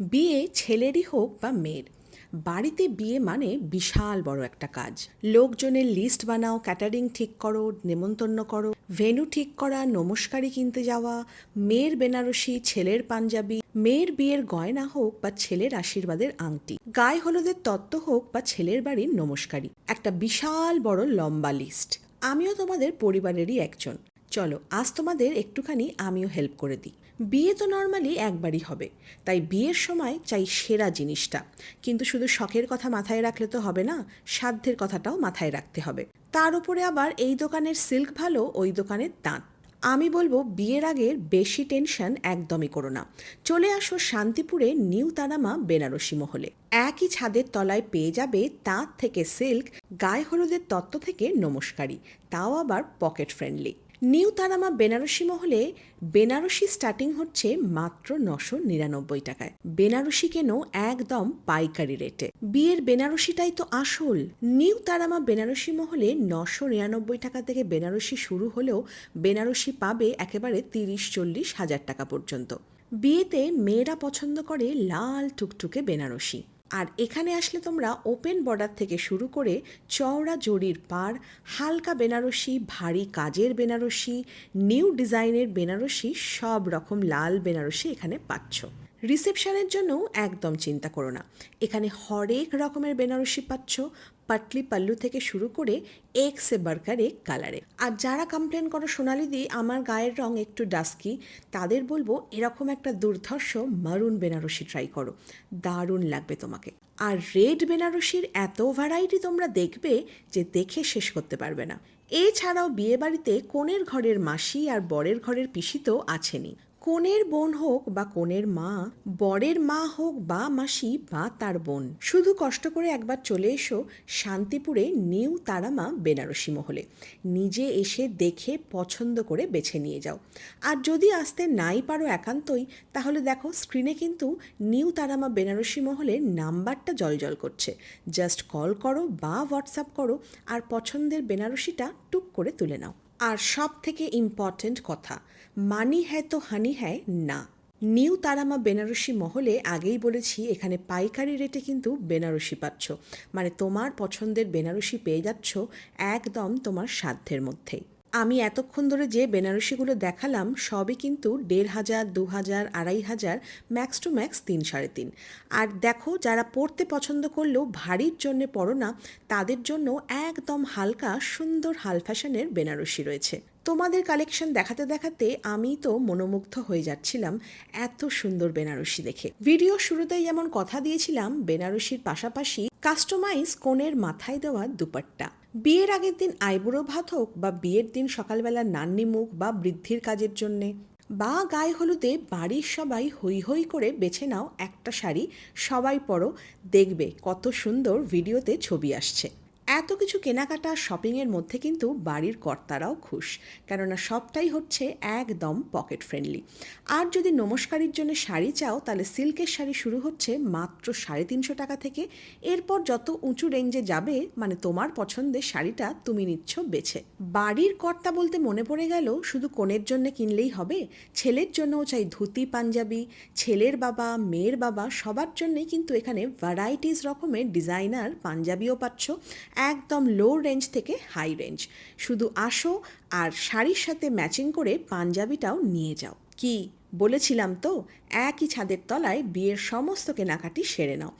বিয়ে ছেলেরই হোক বা মেয়ের। বাড়িতে বিয়ে মানে বিশাল বড় একটা কাজ। লোকজনের লিস্ট বানাও, ক্যাটারিং ঠিক করো, নেমন্তন্ন করো ভেন্যু ঠিক করা, নমস্কারই কিনতে যাওয়া, মেয়ের বেনারসি, ছেলের পাঞ্জাবি, মেয়ের বিয়ের গয়না হোক বা ছেলের আশীর্বাদের আংটি, গায়ে হলুদের তত্ত্ব হোক বা ছেলের বাড়ির নমস্কারী একটা বিশাল বড় লম্বা লিস্ট। আমিও তোমাদের পরিবারেরই একজন। চলো, আজ তোমাদের একটুখানি আমিও হেল্প করে দিই। বিয়ে তো নর্মালি একবারই হবে, তাই বিয়ের সময় চাই সেরা জিনিসটা। কিন্তু শুধু শখের কথা মাথায় রাখলে তো হবে না, সাধ্যের কথাটাও মাথায় রাখতে হবে। তার উপরে আবার এই দোকানের সিল্ক ভালো, ওই দোকানের তাঁত আমি বলব, বিয়ের আগের বেশি টেনশন একদমই করো না। চলে আসো শান্তিপুরে নিউ তারামা বেনারসি মহলে। একই ছাদের তলায় পেয়ে যাবে তাঁত থেকে সিল্ক গায়ে হলুদের তত্ত্ব থেকে নমস্কারী, তাও আবার pocket friendly new Tarama Banarasi মহলে বেনারসি স্টার্টিং হচ্ছে মাত্র নশো নিরানব্বই টাকায়। বেনারসি কেন একদম পাইকারি রেটে? বিয়ের বেনারসিটাই তো আসল। নিউ তারামা বেনারসি মহলে নশো নিরানব্বই টাকা থেকে বেনারসি শুরু হলেও বেনারসি পাবে একেবারে তিরিশ চল্লিশ হাজার টাকা পর্যন্ত। বিয়েতে মেয়েরা পছন্দ করে লাল টুকটুকে বেনারসি। আর এখানে আসলে তোমরা ওপেন বর্ডার থেকে শুরু করে চওড়া জরির পার, হালকা বেনারসি, ভারী কাজের বেনারসি, নিউ ডিজাইনের বেনারসি, সব রকম লাল বেনারসি এখানে পাচ্ছ। রিসেপশনের জন্যও একদম চিন্তা করো না। এখানে হরেক রকমের বেনারসি পাচ্ছ। পাটলি পাল্লু থেকে শুরু করে এক সে বার্কার এক কালারে আর যারা কমপ্লেন করো সোনালি দি আমার গায়ের রং একটু ডাস্কি তাদের বলব এরকম একটা দুর্ধর্ষ মারুন বেনারসি ট্রাই করো। দারুণ লাগবে তোমাকে। আর রেড বেনারসির এত ভ্যারাইটি তোমরা দেখবে যে দেখে শেষ করতে পারবে না। এছাড়াও বিয়েবাড়িতে কনের ঘরের মাসি আর বরের ঘরের পিসি তো আছেনই। কনের বোন হোক বা কনের মা, বরের মা হোক বা মাসি বা তার বোন। শুধু কষ্ট করে একবার চলে এসো শান্তিপুরে নিউ তারামা বেনারসি মহলে। নিজে এসে দেখে পছন্দ করে বেছে নিয়ে যাও। আর যদি আসতে নাই পারো একান্তই, তাহলে দেখো স্ক্রিনে কিন্তু নিউ তারামা বেনারসি মহলের নাম্বারটা জলজল করছে। জাস্ট কল করো বা হোয়াটসঅ্যাপ করো আর পছন্দের বেনারসিটা টুক করে তুলে নাও। আর সব থেকে ইম্পর্ট্যান্ট কথা, মানি হ্যায় তো হানি হ্যায়? না। নিউ তারামা বেনারসি মহলে আগেই বলেছি, এখানে পাইকারি রেটে কিন্তু বেনারসি পাচ্ছ। মানে তোমার পছন্দের বেনারসি পেয়ে যাচ্ছ একদম তোমার সাধ্যের মধ্যেই। আমি এতক্ষণ ধরে যে বেনারসিগুলো দেখালাম, সবই কিন্তু দেড় হাজার, দু হাজার, আড়াই হাজার ম্যাক্স টু ম্যাক্স তিন সাড়ে তিন। আর দেখো, যারা পড়তে পছন্দ করলেও ভারীর জন্য পড়ো না, তাদের জন্য একদম হালকা, সুন্দর হাল ফ্যাশনের বেনারসি রয়েছে। তোমাদের কালেকশন দেখাতে দেখাতে আমি তো মনোমুগ্ধ হয়ে যাচ্ছিলাম এত সুন্দর বেনারসি দেখে। ভিডিও শুরুতেই যেমন কথা দিয়েছিলাম, বেনারসির পাশাপাশি কাস্টমাইজ কোণের মাথায় দেওয়া দুপাট্টা। বিয়ের আগের দিন আইবুড়ো ভাত হোক বা বিয়ের দিন সকালবেলা নান্নি মুখ বা বৃদ্ধির কাজের জন্যে। বা গায়ে হলুদে বাড়ির সবাই হই হই করে বেছে নাও একটা শাড়ি, সবাই পরো, দেখবে কত সুন্দর ভিডিওতে ছবি আসছে। এত কিছু কেনাকাটা শপিংয়ের মধ্যে কিন্তু বাড়ির কর্তারাও খুশ, কেননা সবটাই হচ্ছে একদম পকেট ফ্রেন্ডলি। আর যদি নমস্কারের জন্য শাড়ি চাও, তাহলে সিল্কের শাড়ি শুরু হচ্ছে মাত্র সাড়ে তিনশো টাকা থেকে। এরপর যত উঁচু রেঞ্জে যাবে মানে তোমার পছন্দের শাড়িটা তুমি নিচ্ছ বেছে। বাড়ির কর্তা বলতে মনে পড়ে গেল, শুধু কোণের জন্য কিনলেই হবে? ছেলের জন্যও চাই ধুতি, পাঞ্জাবি। ছেলের বাবা, মেয়ের বাবা, সবার জন্যই কিন্তু এখানে ভ্যারাইটিস রকমের ডিজাইনার পাঞ্জাবিও পাচ্ছ। একদম লো রেঞ্জ থেকে হাই রেঞ্জ শুধু আসো আর শাড়ির সাথে ম্যাচিং করে পাঞ্জাবিটাও নিয়ে যাও। কি? বলেছিলাম তো? একই ছাদের তলায় বিয়ের সমস্ত কেনাকাটি সেরে নাও।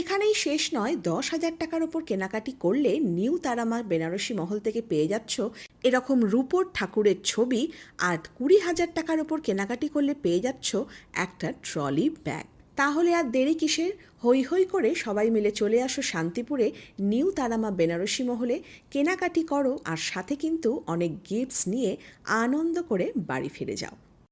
এখানেই শেষ নয়, দশ হাজার টাকার ওপর কেনাকাটি করলে নিউ তারামা বেনারসি মহল থেকে পেয়ে যাচ্ছ এরকম রূপোর ঠাকুরের ছবি আর কুড়ি হাজার টাকার ওপর কেনাকাটি করলে পেয়ে যাচ্ছ একটা ট্রলি ব্যাগ। তাহলে আর দেরি কিসের? হৈ হৈ করে সবাই মিলে চলে আসো শান্তিপুরে, নিউ তারামা বেনারসি মহলে। কেনাকাটি করো, আর সাথে কিন্তু অনেক গিফটস নিয়ে আনন্দ করে বাড়ি ফিরে যাও।